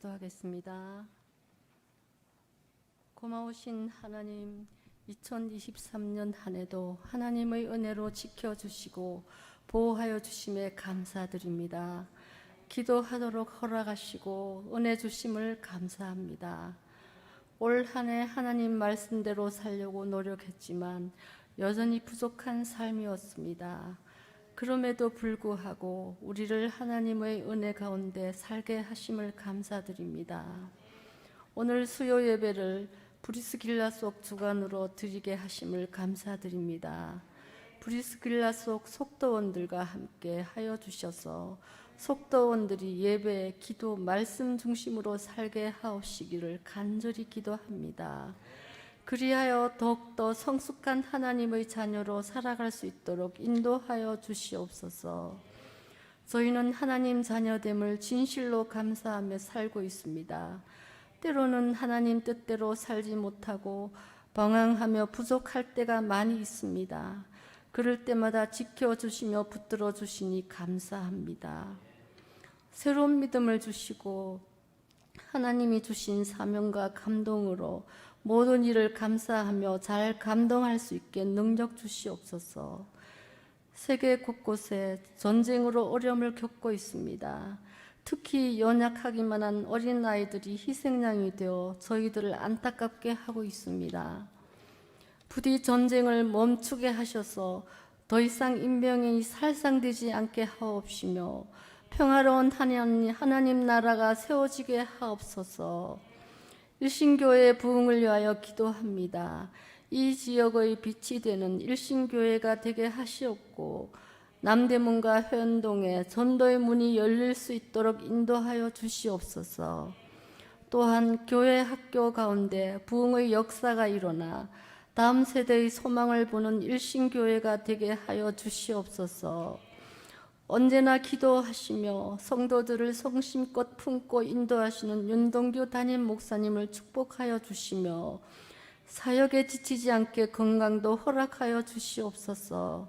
기도하겠습니다. 고마우신 하나님, 2023년 한 해도 하나님의 은혜로 지켜주시고 보호하여 주심에 감사드립니다. 기도하도록 허락하시고 은혜 주심을 감사합니다. 올 한 해 하나님 말씀대로 살려고 노력했지만 여전히 부족한 삶이었습니다. 그럼에도 불구하고 우리를 하나님의 은혜 가운데 살게 하심을 감사드립니다. 오늘 수요 예배를 브리스길라 속 주관으로 드리게 하심을 감사드립니다. 브리스길라 속 속도원들과 함께 하여 주셔서 속도원들이 예배, 기도, 말씀 중심으로 살게 하옵시기를 간절히 기도합니다. 그리하여 더욱더 성숙한 하나님의 자녀로 살아갈 수 있도록 인도하여 주시옵소서. 저희는 하나님 자녀됨을 진실로 감사하며 살고 있습니다. 때로는 하나님 뜻대로 살지 못하고 방황하며 부족할 때가 많이 있습니다. 그럴 때마다 지켜주시며 붙들어 주시니 감사합니다. 새로운 믿음을 주시고 하나님이 주신 사명과 감동으로 모든 일을 감사하며 잘 감동할 수 있게 능력 주시옵소서. 세계 곳곳에 전쟁으로 어려움을 겪고 있습니다. 특히 연약하기만 한 어린 아이들이 희생양이 되어 저희들을 안타깝게 하고 있습니다. 부디 전쟁을 멈추게 하셔서 더 이상 인명이 살상되지 않게 하옵시며 평화로운 하나님, 하나님 나라가 세워지게 하옵소서. 일신교회의 부흥을 위하여 기도합니다. 이 지역의 빛이 되는 일신교회가 되게 하시옵고 남대문과 회원동에 전도의 문이 열릴 수 있도록 인도하여 주시옵소서. 또한 교회 학교 가운데 부흥의 역사가 일어나 다음 세대의 소망을 보는 일신교회가 되게 하여 주시옵소서. 언제나 기도하시며 성도들을 성심껏 품고 인도하시는 윤동규 담임 목사님을 축복하여 주시며 사역에 지치지 않게 건강도 허락하여 주시옵소서.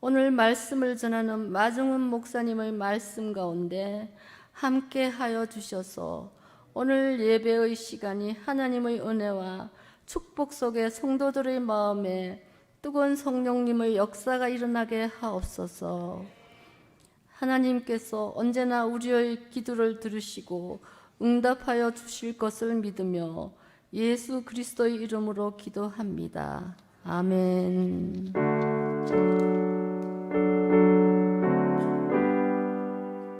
오늘 말씀을 전하는 마중은 목사님의 말씀 가운데 함께 하여 주셔서 오늘 예배의 시간이 하나님의 은혜와 축복 속에 성도들의 마음에 뜨거운 성령님의 역사가 일어나게 하옵소서. 하나님께서 언제나 우리의 기도를 들으시고 응답하여 주실 것을 믿으며 예수 그리스도의 이름으로 기도합니다. 아멘.